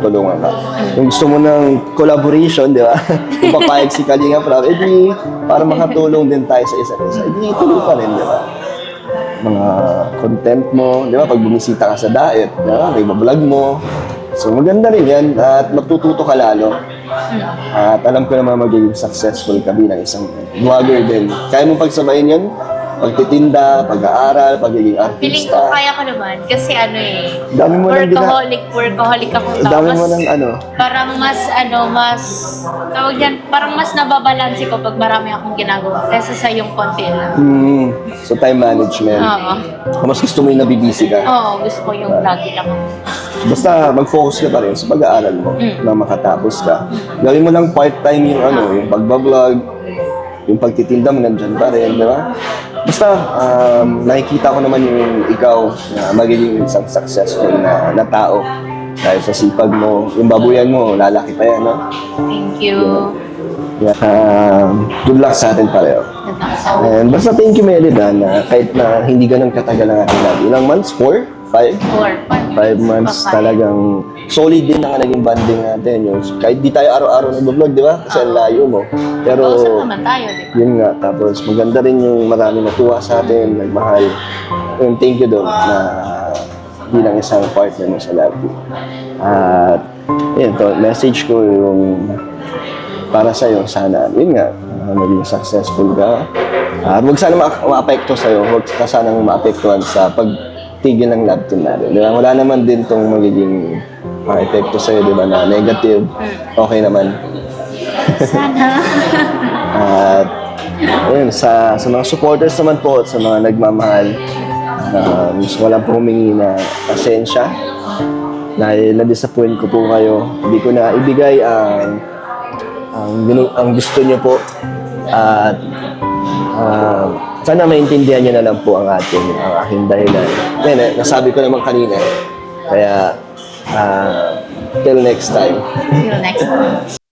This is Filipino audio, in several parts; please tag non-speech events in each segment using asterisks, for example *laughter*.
tulungan ka. Kung gusto mo ng collaboration, di ba? *laughs* Kung papayag si Kalinga Prab, edi para makatulong din tayo sa isa't isa, edi tuloy pa rin, di ba? Mga content mo, di ba? Pag bumisita ka sa diet, di ba? May vlog mo. So maganda rin yan at matututo ka lalo. At alam ko naman magiging successful ka bilang isang vlogger din. Kaya mo pagsabayin yan? Pagtitinda, pag-aaral, pagiging Feeling ko artista. kaya ko naman. Kasi ano eh. Dami mo nang gina- workaholic, workaholic ako. Dami mo ng ano, Parang mas, ano, mas, tawag yan, parang mas nababalanse ko pag marami akong ginagawa kaysa sa yung konti lang. Hmm. So time management. Oo. Mas gusto mo yung nabibisi ka. Oo, gusto ko yung lagi lang. Basta mag-focus ka pa rin sa pag-aaral mo Mm. na makatapos ka. Gawin mo lang part-time yung ano, yung pagbablog, yung pagtitinda mo nandyan pa rin, di ba? Basta um, nakikita ko naman yung ikaw na magiging isang successful na, na tao. Dahil sa sipag mo, yung babuyan mo, lalaki pa yan, no? Thank you. Yeah. Um, good luck sa atin pareho. And basta thank you, Melida, na kahit na hindi ganun katagal ang ating love. Ilang months? Four? Five? Four, five, Five months Pa- talagang solid din ang naging banding natin. Yung, kahit di tayo araw-araw nag-vlog, di ba? Kasi ang layo mo. Pero, Kausap naman tayo, di ba? yun nga. Tapos maganda rin yung marami natuwa sa atin, nagmahal. Yun, thank you doon na bilang isang partner mo sa Team. At, yun, to, message ko yung para sa iyo sana yun nga uh, maging successful ka at wag sana ma- maapekto sa iyo wag ka sana maapektuhan sa pagtigil ng love team natin di ba? Wala naman din tong magiging uh, epekto sa iyo di ba na negative. Okay naman. Sana. *laughs* at ayun sa sa mga supporters naman po at sa mga nagmamahal uh, gusto ko lang po humingi na pasensya. Dahil na-disappoint ko po kayo. Hindi ko na ibigay ang ang, ang gusto niyo po. At ah, sana maintindihan niyo na lang po ang ating ang aking dahilan. Yan, eh, nasabi ko naman kanina. Kaya ah, till next time. Till next time.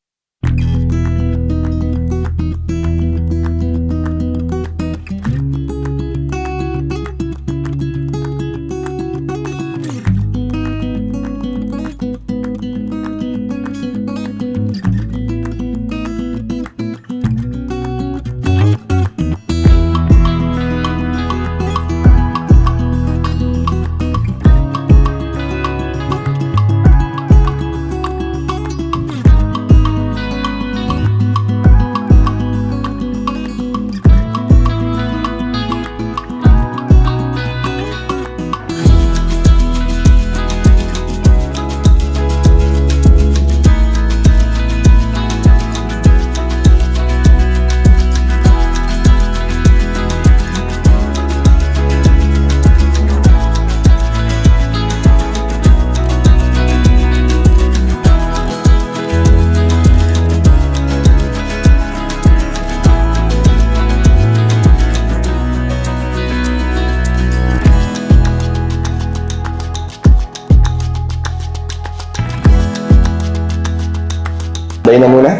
Bye na muna. *laughs*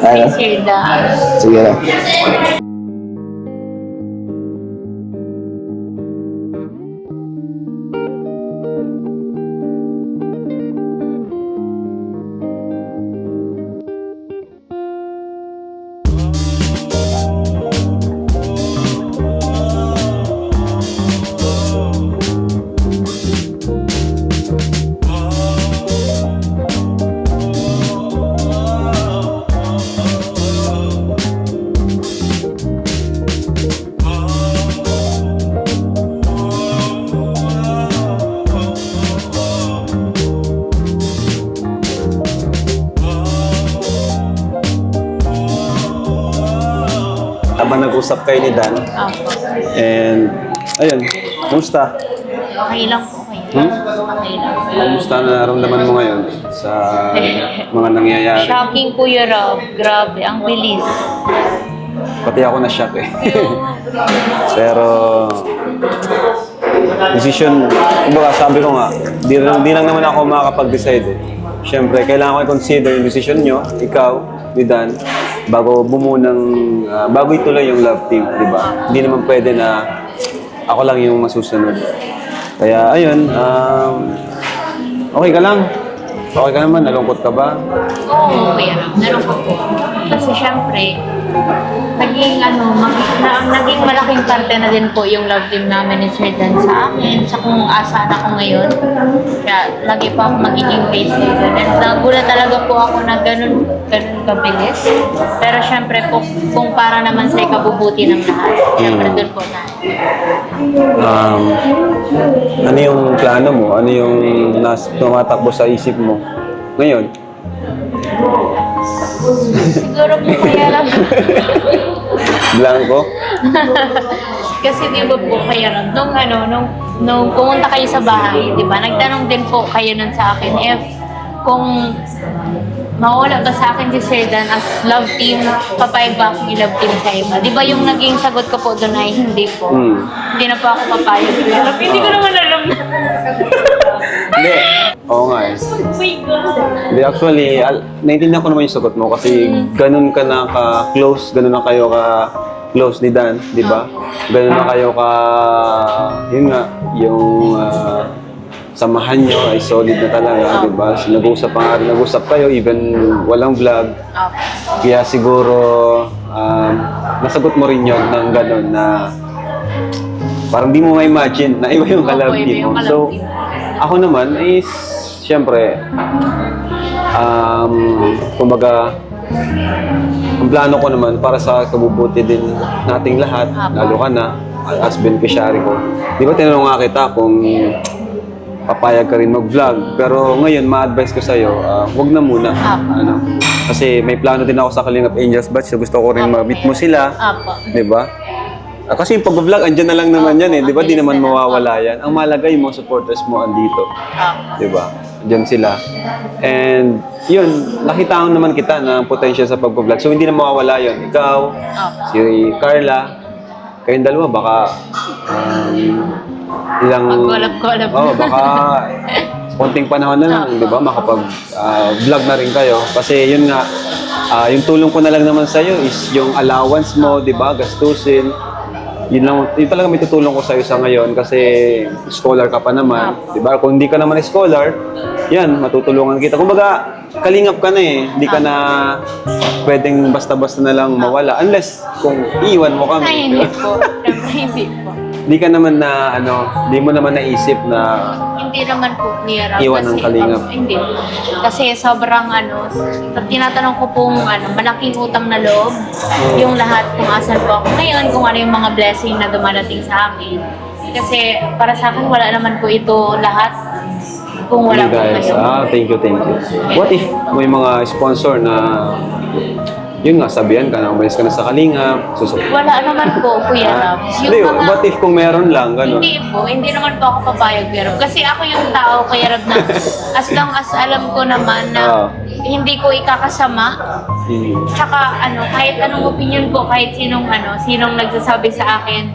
*laughs* ano? Sige na. Nag-usap kayo ni Dan, Opo. and ayun, kumusta? Okay lang po kayo. Hmm? Okay lang. Kumusta na naramdaman mo ngayon sa *laughs* mga nangyayari? Shocking po yun, Rob. Grabe, ang bilis. Pati ako na-shock eh. *laughs* Pero, decision, kumbaga sabi ko nga, di, di lang naman ako makakapag-decide eh. Siyempre, kailangan ko i-consider yung decision nyo, ikaw, ni Dan, bago bumuo ng, ah, bago ituloy yung love team, di ba? Hindi naman pwede na ako lang yung masusunod. Kaya, ayun, um, Okay ka lang? Okay ka naman? Nalungkot ka ba? Oo, Kuya Ram. Nalungkot po. Kasi syempre, naging ano, mag- na, naging malaking parte na din po yung love team namin ni Sir Dan sa akin, sa kung asaan ako ngayon. Kaya lagi pa ako magiging doon. And nagulat talaga po ako na ganun, ganun kabilis. Pero syempre po, kung para naman sa ikabubuti ng lahat, syempre Mm. doon po na. Um, ano yung plano mo? Ano yung nas tumatakbo sa isip mo? Ngayon? Siguro po kaya lang. *laughs* Blanco? *laughs* Kasi di ba po kaya ram, nung ano, nung, nung pumunta kayo sa bahay, di ba, nagtanong din po kayo nun sa akin if kung mawala ba sa akin si Sir Dan as love team, papayag ba akong i-love team sa iba? Di ba yung naging sagot ko po doon ay hindi po. Hmm. Hindi na po ako papayag. Pero hindi ko naman alam na. *laughs* Hindi. Oo nga eh. God. Hindi, actually, al- naiintindihan ko naman yung sagot mo kasi ganun ka na ka-close, ganun na kayo ka-close ni Dan, di ba? Ganun na kayo ka, yun nga, yung ah, samahan nyo ay solid na talaga, di ba? So, nag-uusap pa nga, nag-usap kayo, even walang vlog. Okay. Kaya siguro, um, nasagot mo rin yon ng ganun na parang di mo ma-imagine na iba yung Opo, kalab iba yung mo. So. Ako naman is, syempre, um, kumbaga, ang plano ko naman para sa kabubuti din nating lahat, lalo ka na, as beneficiary ko. Di ba tinanong nga kita kung papayag ka rin mag-vlog. Pero ngayon, ma-advise ko sa'yo, ah, wag na muna. Apo. Ano? Kasi may plano din ako sa Kalingap Angels Batch. So gusto ko rin ma-meet mo sila. Apo. Di ba? Ah, kasi yung pag-vlog, andyan na lang naman yan eh. Di ba? Di naman na mawawala yan. Ang malaga yung mga supporters mo andito. Apo. Di ba? Diyan sila. And yun, nakita ko naman kita ng potential sa pag-vlog. So hindi na mawawala yun. Ikaw, Apo. si Carla, kayong dalawa baka um, ilang... Mag-collab-collab. Oo, baka *laughs* konting panahon na lang, di ba? Makapag-vlog na rin kayo. Kasi yun nga, ah, yung tulong ko na lang naman sa'yo is yung allowance mo, di ba? Gastusin. Yun lang, yun talaga may tutulong ko sa'yo sa ngayon kasi scholar ka pa naman, di ba? Kung hindi ka naman scholar, yan, matutulungan kita. Kumbaga, kalingap ka na eh. Hindi ka na pwedeng basta-basta na lang mawala. Unless kung iwan mo kami. Ay, di hindi ba? po. *laughs* Hindi po. Hindi ka naman na, ano, hindi mo naman naisip na Hindi naman po clear. out Iwan ng kasi, kalingap. um, hindi. Kasi sobrang ano, tinatanong ko pong ano, malaking utang na loob, yung lahat kung asan po ako ngayon, kung ano yung mga blessing na dumadating sa amin. Kasi para sa akin, wala naman po ito lahat kung wala po kayo. ah, thank you, thank you. What if may mga sponsor na yun nga, sabihan ka na, umalis ka na sa Kalinga, susuk... Wala naman po, Kuya Ram. Yung Hindi, mga- what if kung meron lang, gano'n? Hindi po, hindi naman po ako papayag pero kasi ako yung tao kaya rab na as long as alam ko naman na Oo. hindi ko ikakasama Hmm. tsaka ano kahit anong opinion ko kahit sinong ano sinong nagsasabi sa akin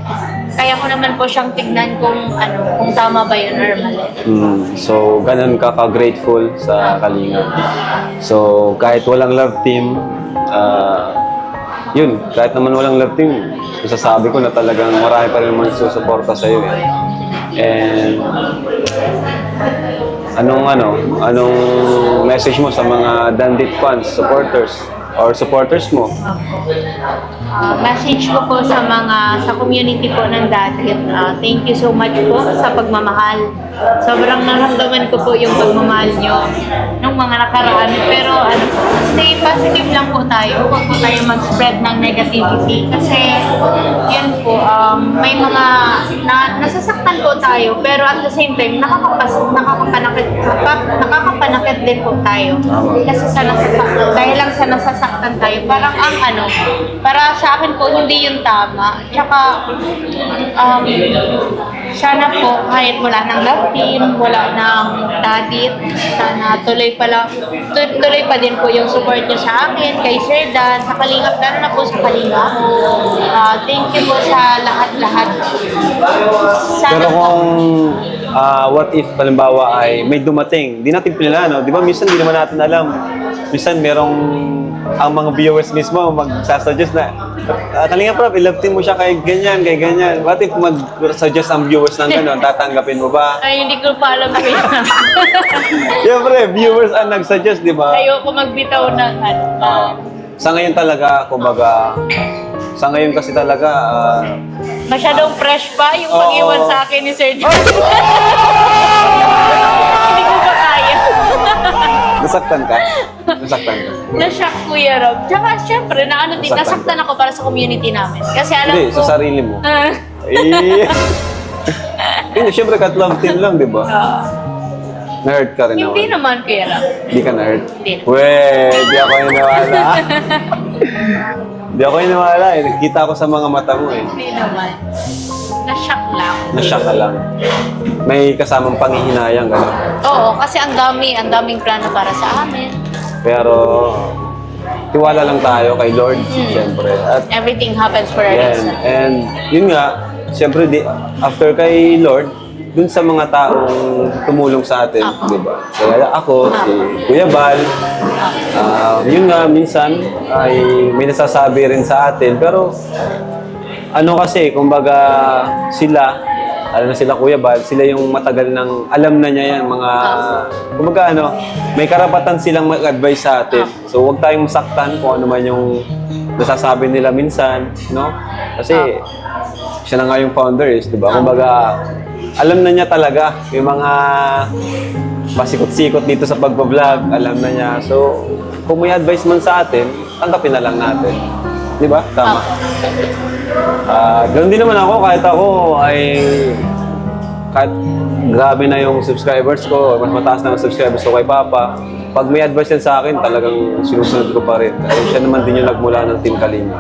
kaya ko naman po siyang tignan kung ano kung tama ba yun or mali. Hmm. So, ganun ka ka-grateful sa Kalinga. So, kahit walang love team, ah, yun, kahit naman walang love team, masasabi ko na talagang marami pa rin naman susuporta sa'yo eh. And, anong ano, anong message mo sa mga Dandit fans, supporters, or supporters mo? Ah, message ko po sa mga sa community po ng Datit. ah, thank you so much po sa pagmamahal. Sobrang naramdaman ko po yung pagmamahal nyo nung mga nakaraan. Pero ano, stay positive lang po tayo. Huwag po tayo mag-spread ng negativity. Kasi yun po, um, may mga na, nasasaktan po tayo. Pero at the same time, nakakapas, nakakapanakit, nakaka- nakakapanakit din po tayo. Kasi sa nasasaktan, dahil lang sa nasasaktan tayo, parang ang ano, para sa akin po, hindi yung tama. Tsaka, um, sana po, kahit wala ng love team, wala ng dadit, sana tuloy pa tu- tuloy pa din po yung support nyo sa akin, kay Sir Dan, sa Kalingap, lalo na po sa Kalingap. Ah, thank you po sa lahat-lahat. Sana Pero po, ah, what if halimbawa ay may dumating, di natin pinilano, di ba minsan di naman natin alam. Minsan merong ang mga viewers mismo magsasuggest na uh, Kalinga Prab, i-love team mo siya kay ganyan, kay ganyan. What if mag-suggest ang viewers ng gano'n, tatanggapin mo ba? ay, hindi ko pa alam kaya. *laughs* Siyempre, viewers ang nagsuggest, di ba? Ayoko magbitaw ng ano. Ah, sa ngayon talaga, kumbaga, sa ngayon kasi talaga, ah, Masyadong fresh pa yung pag-iwan sa akin ni Sir John. *laughs* Hindi ko pa kaya. *laughs* nasaktan ka? Nasaktan ka? Na-shock Kuya Rob. Tsaka syempre, na ano din, Nasaktan nasaktan ako para sa community namin. Kasi alam Hindi, ko... sa sarili mo. Ah, Eh, Hindi, *laughs* syempre, cut love team lang, di ba? ah. Na-hurt ka rin hindi naman. naman Kuya Rob. Hindi ka na-hurt? Hindi. Weh, di ako iniwala. Di ako iniwala eh. Nakita ko sa mga mata mo eh. Hindi naman. Na-shock lang. Nasya ka lang. May kasamang panghihinayang, gano'n. Oo, kasi ang dami, ang daming plano para sa amin. Pero, tiwala lang tayo kay Lord, Hmm. siyempre. At Everything happens for a Yan. reason. And yun nga, siyempre di, after kay Lord, dun sa mga taong tumulong sa atin, Ako. di ba? Kaya ako, si Kuya Bal, ah, yun nga, minsan ay may nasasabi rin sa atin. Pero ano kasi, kumbaga sila, alam na sila Kuya Bal, sila yung matagal ng, alam na niya yan, mga, kumbaga ano, may karapatan silang mag-advise sa atin. So huwag tayong masaktan kung ano man yung nasasabi nila minsan, no? Kasi siya na nga yung founder is, di ba? Kumbaga, alam na niya talaga yung mga pasikot-sikot dito sa pagbablog, alam na niya. So, kung may advice man sa atin, tanggapin na lang natin. Di ba? Tama. Ah, ganun din naman ako kahit ako ay kahit grabe na yung subscribers ko, mas mataas na ang subscribers ko kay Papa. Pag may advice yan sa akin, talagang sinusunod ko pa rin. Kasi siya naman din yung nagmula ng Team Kalinga.